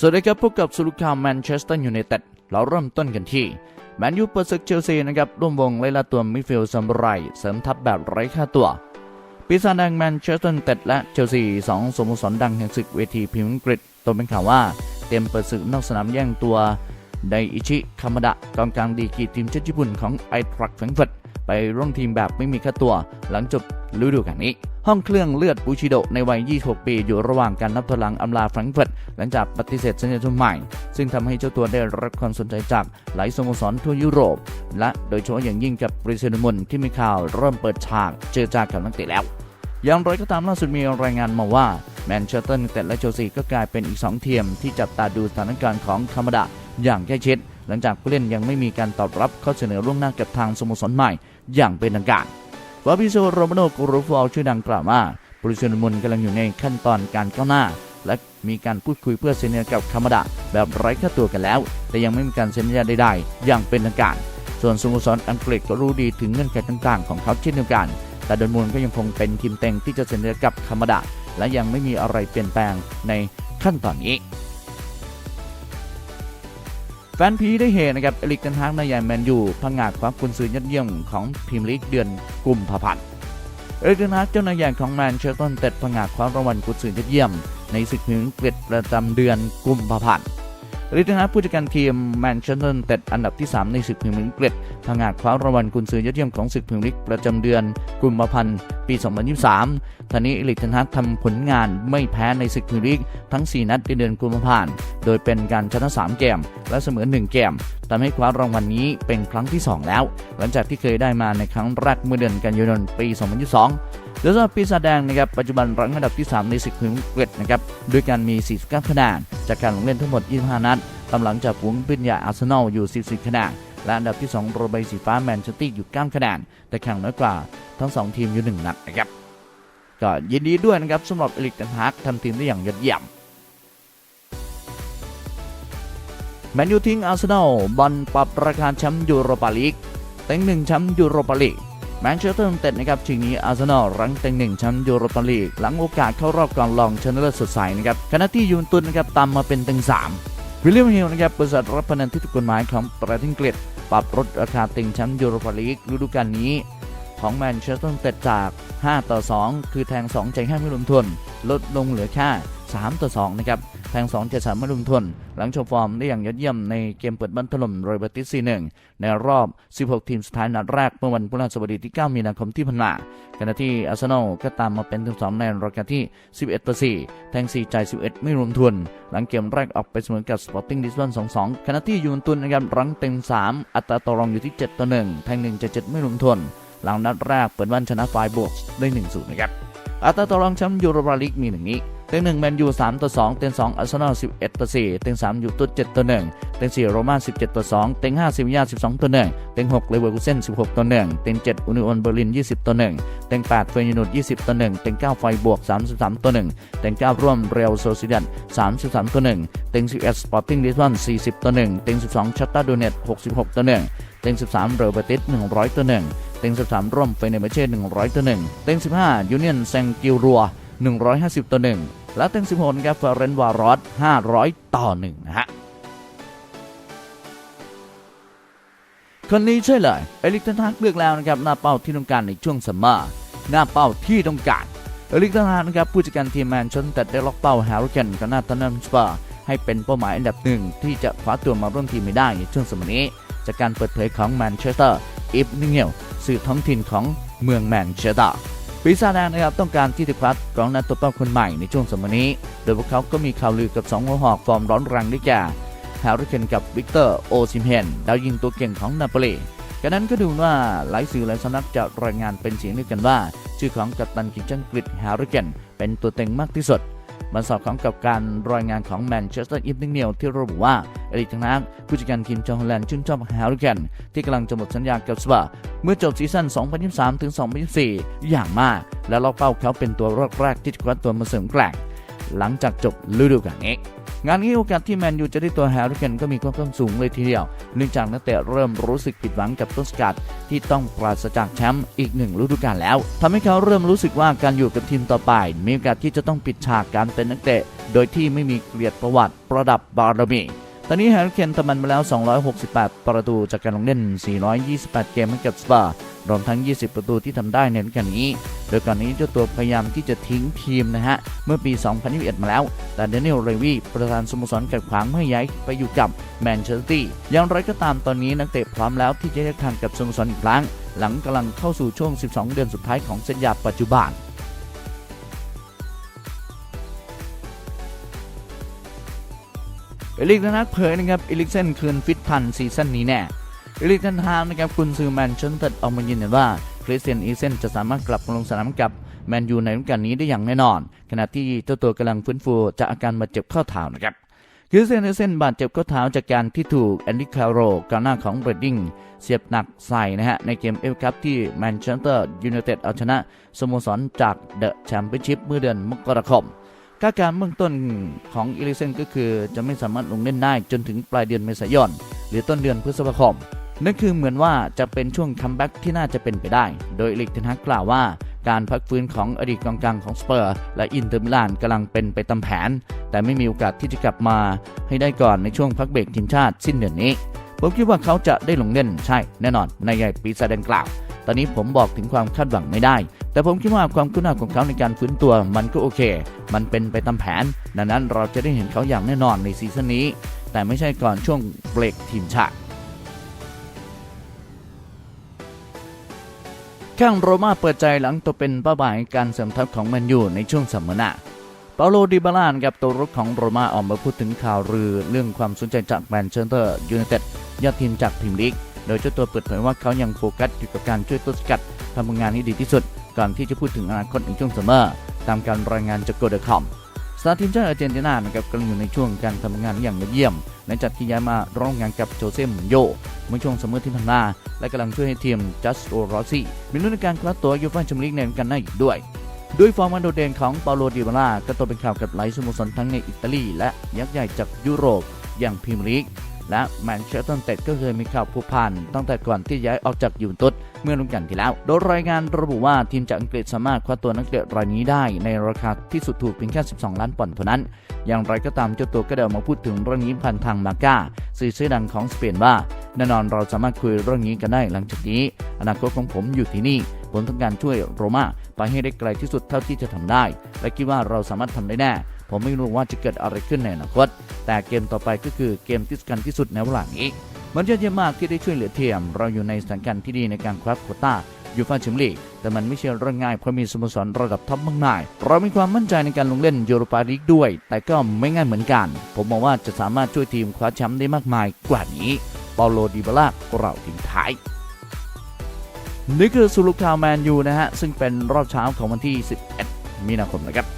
สวัสดีครับพบกับสุลุคามแมนเชสเตอร์ยูไนเต็ดเราเริ่มต้นกันที่แมนยูเปิดศึกเชลซีนะครับร่วมวงไล่ล่าตัวมิดฟิลด์ซัมไรเสริมทัพแบบไร้ค่าตัวปีศาจแดงแมนเชสเตอร์ยูไนเต็ดและเชลซีสองสโมสรดังแห่งศึกเวทีพรีเมียร์อังกฤษตัวเป็นข่าวว่าเตรียมเปิดศึกนอกสนามแย่งตัวไดอิชิคามาดะกองกลางดีกีทีมชาติญี่ปุ่นของไอทรัคแฟรงก์เฟิร์ตไปร่วมทีมแบบไม่มีค่าตัว หลังจบฤดูกาลนี้ ห้องเครื่องเลือดบูชิโดในวัย 26 ปี อยู่ระหว่างการนับถอยหลังอำลาแฟรงก์เฟิร์ตหลังจากปฏิเสธสัญญาทุนใหม่ ซึ่งทำให้เจ้าตัวได้รับความสนใจจากหลายสโมสรทั่วยุโรป และโดยเฉพาะอย่างยิ่งกับบริเซนมุนที่มีข่าวเริ่มเปิดฉากเจอจากับนักเตะแล้วอย่างไรก็ตามล่าสุดมีรายงานมาว่าแมนเชสเตอร์ยูไนเต็ดและเชลซีก็กลายเป็นอีก 2 ทีมที่จับตาดูสถานการณ์ของคามาดะอย่างใกล้ชิด หลังจากผู้เล่นยังไม่มีการตอบรับข้อเสนอล่วงหน้ากับทางสโมสรใหม่อย่างเป็นทางการ ฟาบิโซโรมาโนกรูฟอลชื่อดังกล่าวว่าบริษัทมุนกำลังอยู่ในขั้นตอนการก้าวหน้า และมีการพูดคุยเพื่อเซ็นสัญญากับคามาดะแบบไร้ค่าตัวกันแล้ว แต่ยังไม่มีการเซ็นสัญญาใดๆ อย่างเป็นทางการ ส่วนสโมสรอังกฤษก็รู้ดีถึงเงื่อนไขต่างๆ ของเขาเช่นเดียวกัน แต่โดยมูลก็ยังคงเป็นทีมเต็งที่จะเซ็นสัญญากับคามาดะและยังไม่มีอะไรเปลี่ยนแปลงในขั้นตอนนี้ แฟนพีได้เห็นนะครับเอลิกเทนฮากนายใหญ่แมนยูพังงาดความกุนซือยอดเยี่ยมของพรีเมียร์ลีกเดือนกุมภาพันธ์เอลิกเทนฮาเจ้านายใหญ่ของแมนเชสเตอร์ยูไนเต็ดพังงาดความรางวัลกุนซือยอดเยี่ยมในศึกพรีเมียร์ลีกประจำเดือนกุมภาพันธ์ เอลิกเทนฮาผู้จัดการทีมแมนเชสเตอร์เต็ดอันดับที่ 3 ในศึกพรีเมียร์ลีกอังกฤษพังาดคว้ารางวัลกุนซือยอดเยี่ยมของศึกพรีเมียร์ลีกประจำเดือนกุมภาพันธ์ปี 2023ทางนี้เอลิกเทนฮากทำผลงานไม่แพ้ในศึกพรีเมียร์ลีกทั้ง 4 นัดในเดือนกุมภาพันธ์ โดยเป็นการชนะ 3 เกม และเสมอ 1 เกม ทำให้คว้ารางวัลนี้เป็นครั้งที่ 2 แล้ว หลังจากที่เคยได้มาในครั้งแรกเมื่อเดือนกันยายนปี 2022โดยสำหรับปีศาจแดงนะครับปัจจุบันรั้งอันดับที่ 3 ในศึกพรีเมียร์ลีกอังกฤษนะครับด้วยการมี 49 คะแนนจากการลงเล่นทั้งหมด 25 นัดตามหลังจากฝูงปินยาอาร์เซนอลอยู่44คะแนนและอันดับที่ 2 โรเบสีฟ้าแมนเชสเตอร์อยู่ 9 คะแนนแต่แข่งน้อยกว่าทั้ง 2 ทีมอยู่ 1 นัดนะครับก็ยินดีด้วยนะครับสำหรับเอลิกเทนฮากทำทีมได้อย่างยอดเยี่ยม แมนยูทิ้งอาร์เซนอลบอลปรับราคาแชมป์ยูโรปาลีกเต็งหนึ่งแชมป์ยูโรปาลีกแมนเชสเตอร์ยูไนเต็ดนะครับชิงนี้อาร์เซนอลรั้งเต็งหนึ่งแชมป์ยูโรปาลีกหลังโอกาสเข้ารอบก่อนรองชนะเลิศสดใสนะครับขณะที่ยูนตุสนะครับตามมาเป็นเต็งสามวิลเลียมฮิลนะครับบริษัทรับพนันที่ถูกกฎหมายของประเทศอังกฤษปรับลดราคาเต็งแชมป์ยูโรปาลีกฤดูกาลนี้ ของแมนเชสเตอร์ยูไนเต็ดจาก 5 ต่อ 2 คือแทง 2 ใจ5ไม่รวมทุนลดลงเหลือแค่3ต่อ2นะครับ แทง2ใจ3ไม่รวมทน หลังโชว์ฟอร์มได้อย่างยอดเยี่ยมในเกมเปิดบ้านถล่มโรยเบติส4-1 ในรอบ 16 ทีมสุดท้ายนัดแรกเมื่อวันพฤหัสบดีที่ 9 มีนาคมที่ผ่านมาขณะที่อาร์เซนอลก็ตามมาเป็นทีมสองในรายการที่ 11ต่อ4แทง4ใจ11 ไม่รวมทุน หลังเกมแรกออกไปเสมอกับสปอร์ติ้งลิสบอน2-2ขณะที่ยูเวนตุสนะครับรั้งเต็ง3อัตราต่อรองอยู่ที่ 7 ต่อ 1 แทง1ใจ7ไม่รวมทุนหลังนัดแรกเปิดบ้านชนะไฟบวกได้1-0นะครับอัตราต่อรองแชมป์ยูโรปาลีกมีอย่างนี้ เต็งหนึ่งแมนยูสามต่อสองเต็งสองอาร์เซนอลสิบเอ็ดต่อสี่เต็งสามยูตุสเจ็ดต่อหนึ่งเต็งสี่โรม่าสิบเจ็ดต่อสองเต็งห้าซิวิยาสิบสองต่อหนึ่งเต็งหกเลเวอร์คูเซ่นสิบหกต่อหนึ่งเต็งเจ็ดอุนิออนเบอร์ลินยี่สิบต่อหนึ่งเต็งแปดเฟยนูดยี่สิบต่อหนึ่งเต็งเก้าไฟบวกสามสิบสามต่อหนึ่งเต็งเก้าร่วมเรอัลโซซิดันสามสิบสามต่อหนึ่งเต็งสิบเอ็ดสปอร์ติ้งลิสบอนสี่สิบต่อหนึ่งเต็งสิบสองชัตตาโดเนตหกสิบหกต่อหนึ่งเต็งสิบสามเรอเบติสหนึ่งร้อยต่อหนึ่งเต็ง 13 ร่วมเฟเนเบเช่100ต่อ1เต็ง 15 ยูเนียนแซงกิลรัว 150 ต่อ 1 และเต็ง16นครับเฟรนวารอส500 ต่อ 1 นะฮะ คนนี้ใช่เลย เอลิกเทนฮากเลือกแล้วนะครับ หน้าเป้าที่ต้องการในช่วงซัมเมอร์หน้าเป้าที่ต้องการ เอลิกเทนฮากนะครับ ผู้จัดการทีมแมนเชสเตอร์ได้ล็อกเป้าแฮร์ริเคนกับนาธานสปาร์ให้เป็นเป้าหมายอันดับหนึ่งที่จะคว้าตัวมาร่วมทีมไม่ได้ในช่วงสมัยนี้ จากการเปิดเผยของแมนเชสเตอร์อีฟนิงเนลสื่อท้องถิ่นของเมืองแมนเชสเตอร์ ปีศาจแดงนะครับต้องการที่จะคว้ากองหน้าตัวเป้าคนใหม่ในช่วงสมัยนี้ โดยพวกเขาก็มีข่าวลือกับ2หัวหอกฟอร์มร้อนแรงด้แก่แฮร์ริเคนกับวิกเตอร์โอซิมเฮนดาวยิงตัวเก่งของนาโปลีกันนั้นก็ดูว่าหลายสื่อหลายสำนักจะรายงานเป็นเสียงเดียวกันว่า ชื่อของกัปตันทีมชาติอังกฤษแฮร์ริเคนเป็นตัวเต็งมากที่สุด มันสอดคล้องกับการรายงานของแมนเชสเตอร์อีฟนิงเนลที่ระบุว่าเอริกทังนักผู้จัดการทีมชาวฮอลแลนด์ชื่นชอบแฮร์ริเคนที่กำลังจะหมดสัญญากับสปาร์เมื่อจบซีซั่น 2023 ถึง 2024 อย่างมาก และล็อกเป้าเขาเป็นตัวแรกๆที่คว้าตัวมาเสริมแกร่ง หลังจากจบฤดูกาลนี้งานนี้โอกาสที่แมนยูจะได้ตัวแฮร์ริเคนก็มีค่อนข้างสูงเลยทีเดียว เนื่องจากนักเตะเริ่มรู้สึกผิดหวังกับต้นสกัดที่ต้องปราศจากแชมป์อีกหนึ่งฤดูกาลแล้วทำให้เขาเริ่มรู้สึกว่าการอยู่กับทีมต่อไป มีโอกาสที่จะต้องปิดฉากการเป็นนักเตะ โดยที่ไม่มีเกียรติประวัติประดับบารมีตอนนี้แฮร์รี่เคนทำมันมาแล้ว 268 ประตูจากการลงเล่น 428 เกมให้กับสเปอร์ รวมทั้ง 20 ประตูที่ทำได้ในฤดูกาลนี้ โดยก่อนนี้เจ้าตัวพยายามที่จะทิ้งทีมนะฮะ เมื่อปี 2021 มาแล้ว แต่เดนิเอลเรวีประธานสโมสรกัดขวางไม่ให้ย้ายไปอยู่กับแมนเชสเตอร์ตี้อย่างไรก็ตามตอนนี้นักเตะพร้อมแล้วที่จะแยกทางกับสโมสรอีกครั้ง หลังกำลังเข้าสู่ช่วง 12 เดือนสุดท้ายของสัญญาปัจจุบันเอลิกเทนฮากเผยนะครับเอลิกเซนคืนฟิตพันซีซั่นนี้แน่ ลิกเทนฮากนะครับกุนซือแมนเชสเตอร์ออกมายืนยันว่าคริสเตียนอีเซนจะสามารถกลับมาลงสนามกับแมนยูในฤดูกาลนี้ได้อย่างแน่นอน ขณะที่เจ้าตัวกำลังฟื้นฟูจากอาการบาดเจ็บข้อเท้านะครับคริสเตียนอีเซนบาดเจ็บข้อเท้าจากการที่ถูกแอนดี้คาร์โรกองหน้าของเรดดิ้งเสียบหนักใส่นะฮะในเกมเอฟคัพที่แมนเชสเตอร์ยูไนเต็ดเอาชนะสโมสรจากเดอะแชมเปี้ยนชิพเมื่อเดือนมกราคมคาดการเบื้องต้นของอีลิเซนก็คือจะไม่สามารถลงเล่นได้จนถึงปลายเดือนเมษายน หรือต้นเดือนพฤษภาคม นั่นคือเหมือนว่าจะเป็นช่วงคัมแบ็กที่น่าจะเป็นไปได้ โดยอีลิกเทนฮักกล่าวว่าการพักฟื้นของอดีตกองกลางของสเปอร์และอินเตอร์มิลานกำลังเป็นไปตามแผน แต่ไม่มีโอกาสที่จะกลับมาให้ได้ก่อนในช่วงพักเบรกทีมชาติสิ้นเดือนนี้ ผมคิดว่าเขาจะได้ลงเล่นใช่แน่นอนในใหญ่ปีศาจดังกล่าว ตอนนี้ผมบอกถึงความคาดหวังไม่ได้ แต่ผมคิดว่าความคุ้นหน้าของเขาในการฟื้นตัวมันก็โอเค มันเป็นไปตามแผน ดังนั้นเราจะได้เห็นเขาอย่างแน่นอนในซีซั่นนี้ แต่ไม่ใช่ก่อนช่วงเบรกทีมชาติ ข้างโรม่าเปิดใจหลังตัวเป็นเป้าหมายการเสริมทัพของแมนยูในช่วงสัมมนาเปาโลดิบาลานกับตัวรุกของโรม่าออกมาพูดถึงข่าวลือเรื่องความสนใจจากแมนเชสเตอร์ยูไนเต็ดยอดทีมจากพรีเมียร์ลีก โดยเจ้าตัวเปิดเผยว่าเขายังโฟกัสอยู่กับการช่วยตัวสกัดทำผลงานให้ดีที่สุด ก่อนที่จะพูดถึงอนาคตในช่วงซัมเมอร์ตามการรายงานจากโกลเดคอม สตาร์ทีมชาติอาร์เจนตินานะครับกำลังอยู่ในช่วงการทำงานอย่างยอดเยี่ยมหลังจากที่ย้ายมาร่วมงานกับโจเซ่มุนโยเมื่อช่วงซัมเมอร์ที่ผ่านมาและกำลังช่วยให้ทีมจัสโตรอซี่มีลุ้นในการคว้าตัวยูฟ่าแชมเปี้ยนลีกในฤดูกาลหน้าอีกด้วยด้วยฟอร์มอันโดดเด่นของเปาโลดิบาล่าก็ตกเป็นข่าวกับหลายสโมสรทั้งในอิตาลีและยักษ์ใหญ่จากยุโรปอย่างพรีเมียร์ลีก และแมนเชสเตอร์เต็ดก็เคยมีข่าวผูกพันตั้งแต่ก่อนที่ย้ายออกจากยูเวนตุสเมื่อฤดูกาลที่แล้ว โดยรายงานระบุว่าทีมจากอังกฤษสามารถคว้าตัวนักเตะรายนี้ได้ ในราคาที่สุดถูกเพียงแค่ 12 ล้านปอนด์เท่านั้น อย่างไรก็ตามเจ้าตัวก็ได้ออกมาพูดถึงเรื่องนี้ผ่านทางมาก้าสื่อชื่อดังของสเปนว่าแน่นอนเราสามารถคุยเรื่องนี้กันได้หลังจากนี้ อนาคตของผมอยู่ที่นี่ผมต้องการช่วยโรมาไปให้ได้ไกลที่สุดเท่าที่จะทำได้ และคิดว่าเราสามารถทำได้แน่ ผมไม่รู้ว่าจะเกิดอะไรขึ้นในอนาคต แต่เกมต่อไปก็คือเกมที่สำคัญที่สุดในเวลานี้มันยอดเยี่ยมมากที่ได้ช่วยเหลือทีมเราอยู่ในสถานการณ์ที่ดีในการคว้าโควต้ายูฟ่าแชมเปี้ยนลีกแต่มันไม่ใช่เรื่องง่ายเพราะมีสโมสรระดับท็อปมากมาย เรามีความมั่นใจในการลงเล่นยูโรปาลีกด้วย แต่ก็ไม่ง่ายเหมือนกัน ผมมองว่าจะสามารถช่วยทีมคว้าแชมป์ได้มากมายกว่านี้เปาโลดิบาลากล่าวทิ้งท้ายนี่คือสุลุกทาวแมนยูนะฮะ ซึ่งเป็นรอบเช้าของวันที่ 11 มีนาคมนะครับ